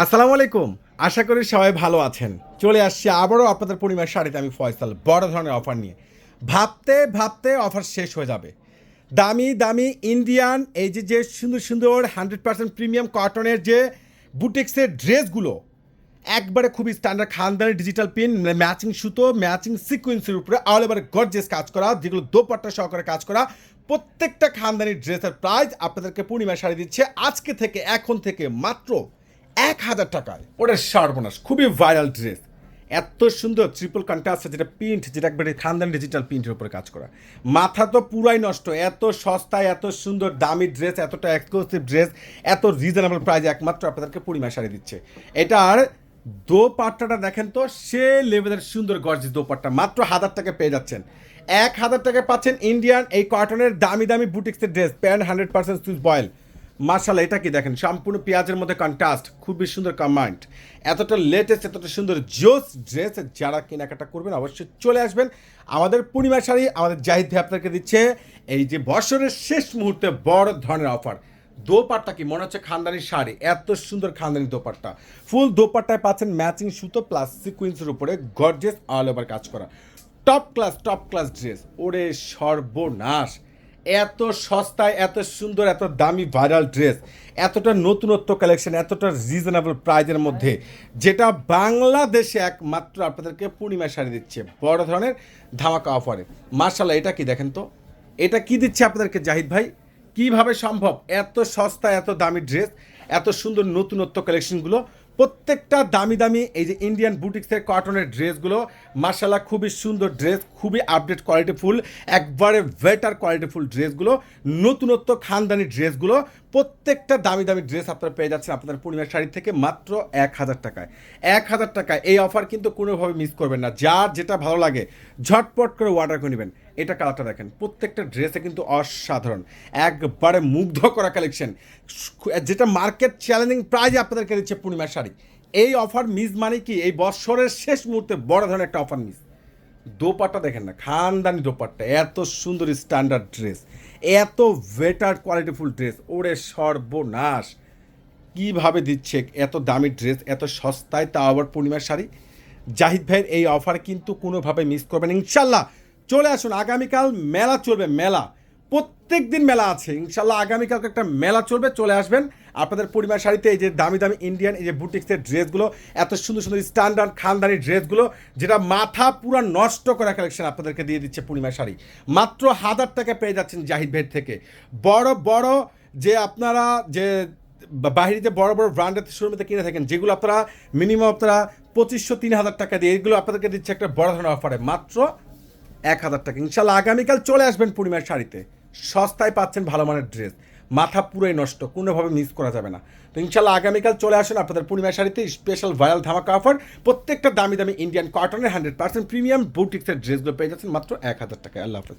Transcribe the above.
আসসালামু আলাইকুম। আশা করি সবাই ভালো আছেন। চলে আসছি আবারও আপনাদের পরিমাণ শাড়িতে আমি ফয়সাল, বড় ধরনের অফার নিয়ে। ভাবতে ভাবতে অফার শেষ হয়ে যাবে। দামি দামি ইন্ডিয়ান এই যে যে সুন্দর সুন্দর হান্ড্রেড পার্সেন্ট প্রিমিয়াম কটনের যে বুটিক্সের ড্রেসগুলো একবারে খুবই স্ট্যান্ডার্ড খানদানি ডিজিটাল পিন ম্যাচিং সুতো ম্যাচিং সিকুয়েন্সের উপরে অল ওভার গর্জেস কাজ করা, যেগুলো দোপাট্টা সহকারে কাজ করা, প্রত্যেকটা খানদানি ড্রেসের প্রাইস আপনাদেরকে পূর্ণিমা শাড়ি দিচ্ছে আজকে থেকে, এখন থেকে মাত্র এক হাজার টাকায়। ওটা সর্বনাশ, খুবই ভাইরাল ড্রেস এত সুন্দর ট্রিপল কন্ট্রাস্ট যেটা প্রিন্ট যেটা একবারে খানদান ডিজিটাল প্রিন্টের উপরে কাজ করা। মাথা তো পুরাই নষ্ট, এত সস্তায় এত সুন্দর, দামি ড্রেস এতটা এক্সক্লুসিভ ড্রেস এত রিজনেবল প্রাইস একমাত্র আপনাদেরকে পূর্ণিমা শাড়ি দিচ্ছে। এটার দোপাট্টাটা দেখেন তো, সে লেভেলের সুন্দর গর্জিস দোপাট্টা। মাত্র হাজার টাকা পেয়ে যাচ্ছেন। এক হাজার টাকা পাচ্ছেন ইন্ডিয়ান এই কটনের দামি দামি বুটিক্সের dress pant hundred percent Swiss voile martial এটা কি দেখেন? সম্পূর্ণ পেঁয়াজের মধ্যে কন্ট্রাস্ট খুবই সুন্দর কমান্ড এতটা লেটেস্ট এতটা সুন্দর জোস ড্রেস যারা কেনাকাটা করবেন অবশ্যই চলে আসবেন। আমাদের পূর্ণিমা শাড়ি, আমাদের জাহিদ ভাই আপনাকে দিচ্ছে। এই যে বছরের শেষ মুহূর্তে বড় ধরনের অফার দোপাট্টা কি? মনে হচ্ছে খানদানি শাড়ি। এত সুন্দর খানদানি দোপাট্টা। ফুল দোপাট্টায় পাচ্ছেন ম্যাচিং সুতো প্লাস সিকুয়েন্সের উপরে গর্জেস অল ওভার কাজ করা। Top class top class dress ওরে সর্বনাশ! এত সস্তায়, এত সুন্দর, এত দামি ভাইরাল ড্রেস এতটা নতুনত্ব কালেকশন এতটা রিজনেবল প্রাইজের মধ্যে, যেটা বাংলাদেশে একমাত্র আপনাদেরকে পূর্ণিমা শাড়ি দিচ্ছে। বড় ধরনের ধামাকা অফারে মার্শাল্লাহ এটা কি দেখেন তো? এটা কি দিচ্ছে আপনাদেরকে জাহিদ ভাই? কীভাবে সম্ভব? এত সস্তা এত দামি ড্রেস এত সুন্দর নতুনত্ব কালেকশনগুলো প্রত্যেকটা দামি দামি, এই যে ইন্ডিয়ান বুটিক্সের কটনের ড্রেসগুলো মার্শাল্লাহ খুবই সুন্দর ড্রেস খুবই আপডেট কোয়ালিটিফুল একবারে বেটার কোয়ালিটিফুল ড্রেসগুলো নতুনত্ব খানদানি ড্রেসগুলো প্রত্যেকটা দামি দামি ড্রেস আপনারা পেয়ে যাচ্ছেন আপনাদের পূর্ণিমার শাড়ি থেকে মাত্র এক হাজার টাকায়। এক হাজার টাকায় এই অফার কিন্তু কোনোভাবে মিস করবেন না, যার যেটা ভালো লাগে, ঝটপট করে অর্ডার করে নেবেন। এটা কালারটা দেখেন। প্রত্যেকটা ড্রেসে কিন্তু অসাধারণ। একবারে মুগ্ধ করা কালেকশন যেটা মার্কেট চ্যালেঞ্জিং প্রাইজে আপনাদেরকে দিচ্ছে পূর্ণিমার শাড়ি। এই অফার মিস মানে কি? এই বছরের শেষ মুহূর্তে বড় ধরনের একটা অফার মিস দোপাট্টা দেখেন না, খানদানি দোপাট্টা। এত সুন্দর স্ট্যান্ডার্ড ড্রেস এত বেটার কোয়ালিটিফুল ড্রেস ওরে সর্বনাশ। কীভাবে দিচ্ছে এত দামি ড্রেস এত সস্তায় তা আবার পূর্ণিমার শাড়ি? জাহিদ ভাইয়ের এই অফার কিন্তু কোনোভাবে মিস করবেন। ইনশাল্লাহ চলে আসুন, আগামীকাল মেলা চলবে, মেলা। প্রত্যেক দিন মেলা আছে। ইনশাল্লাহ আগামীকালকে একটা মেলা চলবে, চলে আসবেন। আপনাদের পরিবার শাড়িতে এই যে দামি দামি ইন্ডিয়ান এই যে বুটিক্সের ড্রেসগুলো, এত সুন্দর সুন্দর স্ট্যান্ডার্ড খানদানি ড্রেসগুলো, যেটা মাথা পুরো নষ্ট করা কালেকশন আপনাদেরকে দিয়ে দিচ্ছে পূর্ণিমা শাড়ি। মাত্র হাজার টাকা পেয়ে যাচ্ছেন জাহিদ ভাইয়ের থেকে। বড় বড় যে আপনারা যে বা- বাহিরে যে বড় বড় ব্র্যান্ডের শোরুমেতে কিনে থাকেন, যেগুলো আপনারা মিনিমাম আপনারা পঁচিশশো, তিন হাজার টাকা দিয়ে, এগুলো আপনাদেরকে দিচ্ছে একটা বড় ধরনের অফারে মাত্র এক হাজার টাকা। ইনশাল্লাহ আগামীকাল চলে আসবেন পূর্ণিমার শাড়িতে। সস্তায় পাচ্ছেন ভালো মানের ড্রেস। মাথা পুরোই নষ্ট, কোনোভাবে মিস করা যাবে না। তো ইনশাল্লাহ আগামীকাল চলে আসুন আপনাদের পূর্ণিমার শাড়িতে স্পেশাল ভাইরাল ধামাকা অফার প্রত্যেকটা দামি দামি ইন্ডিয়ান কটনের হান্ড্রেড পার্সেন্ট প্রিমিয়াম বুটিক্সের ড্রেসগুলো পেয়ে যাচ্ছেন মাত্র এক হাজার টাকায়। আল্লাহ হাফেজ।